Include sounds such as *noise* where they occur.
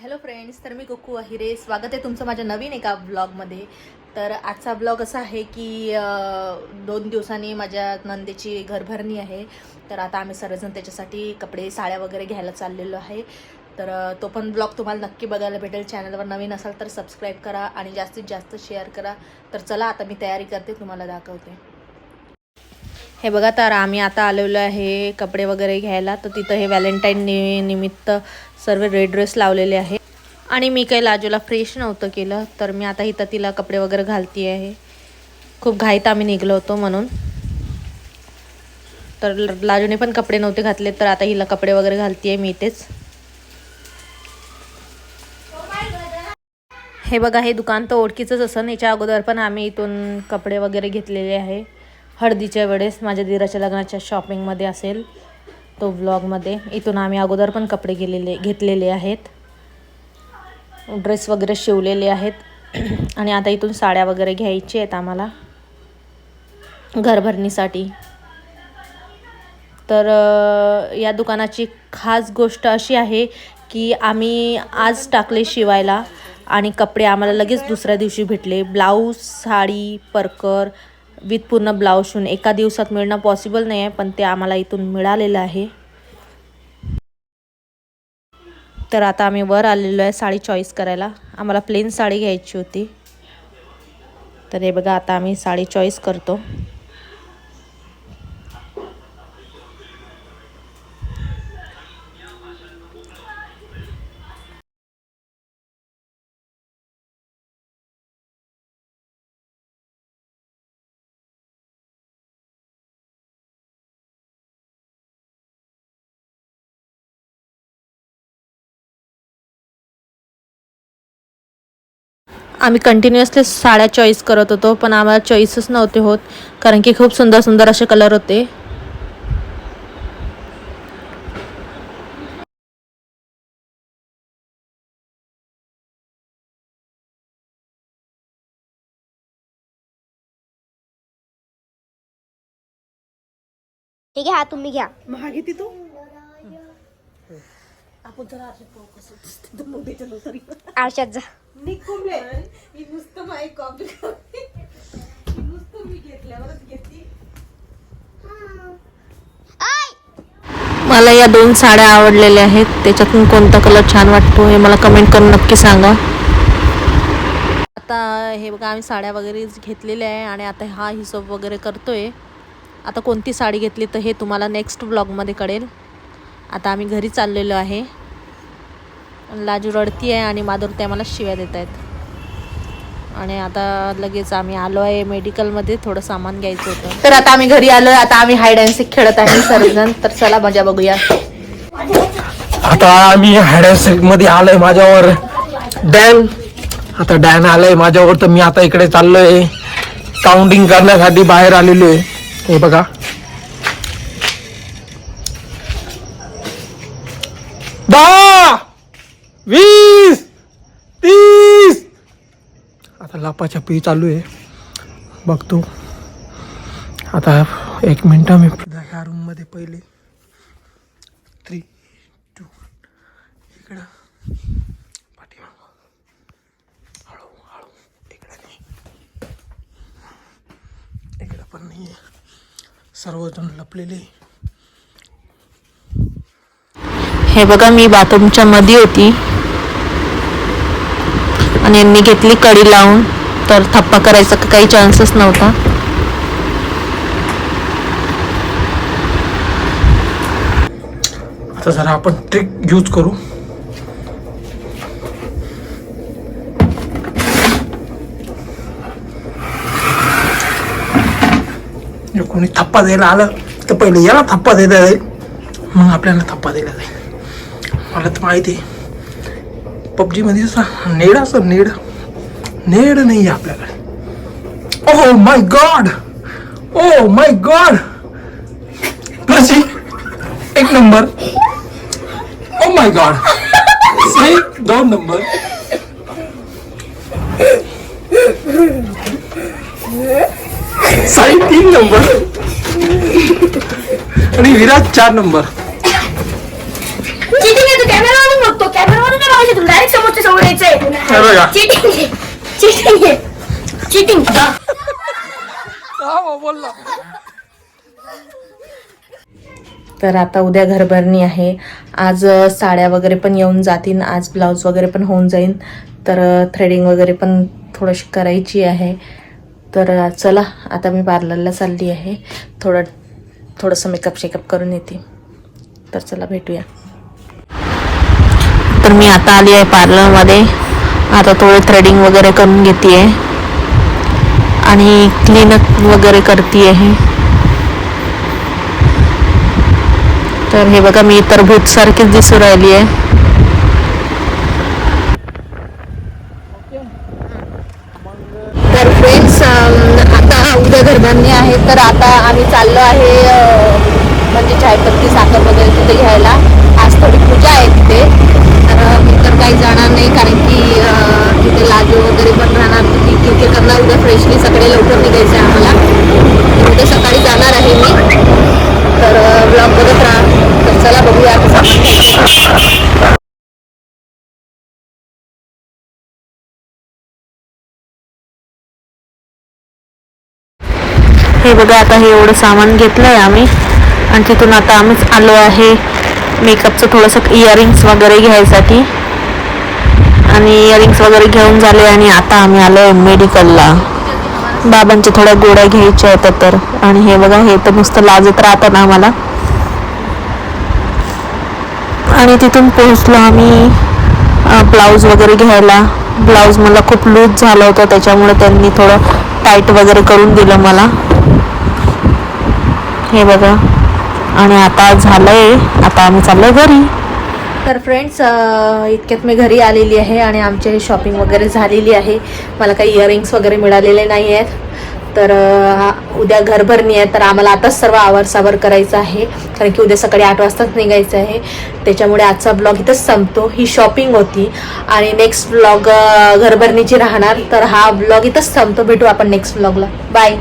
Hello friends तर मी कुकू अहिरे. स्वागत आहे तुमचं माझ्या नवीन एका ब्लॉगमध्ये तर आजचा ब्लॉग असा आहे की दोन दिवसांनी माझ्या नंदेची घरभरणी आहे. तर आता आम्ही सर्वजण त्याच्यासाठी कपडे साड्या वगैरे घ्यायला चाललेलो आहे. तर तो पण ब्लॉग तुम्हाला नक्की बघायला भेटेल. चॅनलवर नवीन असाल तर सबस्क्राईब करा आणि जास्तीत जास्त शेअर करा. तर चला आता मी तयारी करते तुम्हाला दाखवते. हे बघा तर आम्ही आता आलेलो आहे कपडे वगैरे घ्यायला. तर तिथं हे व्हॅलेंटाईन नि निमित्त सर्व रेड ड्रेस लावलेले आहे. आणि मी काही लाजूला फ्रेश नव्हतं केलं तर मी आता इथं तिला कपडे वगैरे घालती आहे खूप घाईत आम्ही निघलो होतो म्हणून. तर ल- लाजूने पण कपडे नव्हते घातले तर आता हिला कपडे वगैरे घालती आहे मी इथेच. हे बघा हे दुकान तर ओळखीचंच असं याच्या अगोदर पण आम्ही इथून कपडे वगैरे घेतलेले आहे. हळदीच्या वेळेस माझ्या दिराच्या लग्नाच्या शॉपिंगमध्ये असेल तो व्लॉगमध्ये इथून आम्ही अगोदर पण कपडे गेलेले घेतलेले आहेत. ड्रेस वगैरे शिवलेले आहेत. *clears throat* आणि आता इथून साड्या वगैरे घ्यायची आहेत आम्हाला. घरभरणीसाठी. तर या दुकानाची खास गोष्ट अशी आहे की आम्ही आज टाकले शिवायला आणि कपडे आम्हाला लगेच दुसऱ्या दिवशी भेटले. ब्लाऊज साडी परकर विथ पूर्ण ब्लाऊज शिवून एका दिवसात मिळणं पॉसिबल नाही आहे पण ते आम्हाला इथून मिळालेलं आहे. तर आता आम्ही वर आलेलो आहे साडी चॉईस करायला. आम्हाला प्लेन साडी घ्यायची होती. तर हे बघा आता आम्ही साडी चॉईस करतो. आम्ही कंटिन्युअसली साड्या चॉईस करत होतो पण आम्हाला चॉईसच नव्हते होत कारण की खूप सुंदर सुंदर असे कलर होते. ठीक आहे हा तुम्ही घ्या. महागिती तू आरशात जा. निकुंबले ही नुसतं माई कॉपी नुसतं मी घेतल्यावरच घेतली. मला या दोन साड्या आवडलेल्या आहेत. त्याच्यातून कोणता कलर छान वाटतो हे मला कमेंट करून नक्की सांगा. आता हे बघा आम्ही साड्या वगैरे घेतलेल्या आहे आणि आता हा हिशोब वगैरे करतोय. आता कोणती साडी घेतली तर हे तुम्हाला नेक्स्ट ब्लॉगमध्ये कळेल. आता आम्ही घरी चाललेलो आहे. लाजू रडती आहे आणि माधुरते आम्हाला शिव्या देत आहेत आणि आता लगेच आम्ही आलो आहे मेडिकलमध्ये थोडं सामान घ्यायचं होतं. तर आता आम्ही घरी आलो आता आम्ही हाय डान्सिक खेळत आहे सर्वजण. तर चला मजा बघूया. आता मी हॅडॅसमध्ये आलोय माझ्यावर. डॅन आता डॅन आलंय माझ्यावर. तर मी आता इकडे चाललोय. काउंटिंग करण्यासाठी बाहेर आलेलो आहे हे बघा. दहा वीस आता लापाच्या पी चालू आहे. बघतो. आता एक मिनिट मी ह्या रूममध्ये पहिले. थ्री टू इकडं. हळू हळू. इकडं नाही. इकडं पण नाही आहे सर्वजण लपलेले. हे बघा मी बाथरूमच्या मध्ये होती. आणि यांनी घेतली कडी लावून. तर थप्पा करायचा का काही चान्सच नव्हता. आता जरा आपण ट्रिक यूज करू. कोणी थप्पा द्यायला आलं तर पहिले याला थप्पा देता जाईल मग आपल्याला थप्पा दिला जाईल. मला तर माहिती आहे. पबजीमध्ये जसं नेड असं नेड. नेड नाही आहे आपल्याकडे oh my god oh my god एक नंबर. ओ माय गॉड सही दोन नंबर. साई तीन नंबर. आणि विराट चार नंबर. तर आता उद्या घरभरणी आहे. आज साड्या वगैरे पण येऊन जातील. आज ब्लाऊज वगैरे पण होऊन जाईल. तर थ्रेडिंग वगैरे पण थोडंशी करायची आहे. तर चला आता मी पार्लरला चालली आहे. थोडं थोडंसं मेकअप शेकअप करून येते. तर चला भेटूया. तर मी आता आली आहे पार्लरमध्ये. आता थोडे थ्रेडिंग वगैरे करून घेते आहे आणि क्लीनअप वगैरे करते आहे तर हे बघा मी तर भूतसारखीच दिसू राहिली आहे. तर फ्रेंड्स आता उद्या घरबांधणी आहे तर आता आम्ही चाललो आहे म्हणजे चायपत्ती साखर वगैरे तिथे घ्यायला. आज थोडी पूजा आहे तिथे. तर मी तर काही जाणार नाही कारण की तिथे लाजू वगैरे पण राहणार ती तिथे करणार उद्या फ्रेशली सकाळी लवकर निघायचं आहे आम्हाला. उद्या सकाळी जाणार आहे मी. तर ब्लॉग बघत राहा. तर चला बघूया आता सामान हे बघा आता हे एवढं सामान घेतलं आहे आम्ही. आणि तिथून आता आम्हीच आलो आहे. मेकअपचं थोडंसं इयरिंग्स वगैरे घ्यायसाठी. आणि इयरिंग्स वगैरे घेऊन झाले आणि आता आम्ही आलो आहे मेडिकलला बाबांच्या थोड्या गोळ्या घ्यायच्या होत्या तर. आणि हे बघा हे तर नुसतं लाजत राहतं ना आम्हाला. आणि तिथून पोहोचलो आम्ही ब्लाऊज वगैरे घ्यायला. ब्लाऊज मला खूप लूज झालं होतं त्याच्यामुळे त्यांनी थोडं टाईट वगैरे करून दिलं मला. हे बघा. आणि आता झालंय आता आम्ही चाललोय घरी. तर फ्रेंड्स इतक्यात मी घरी आलेली आहे आणि आमची शॉपिंग वगैरे झालेली आहे. मला काही इयरिंग्स वगैरे मिळालेले नाही आहेत. तर उद्या घरभरणी आहे तर आम्हाला आताच सर्व आवर करायचं आहे. कारण की उद्या सकाळी आठ वाजताच निघायचं आहे. त्याच्यामुळे आजचा ब्लॉग इथंच संपतो. ही शॉपिंग होती. आणि नेक्स्ट ब्लॉग घरभरणीची राहणार. तर हा ब्लॉग इथंच संपतो. भेटू आपण नेक्स्ट ब्लॉगला बाय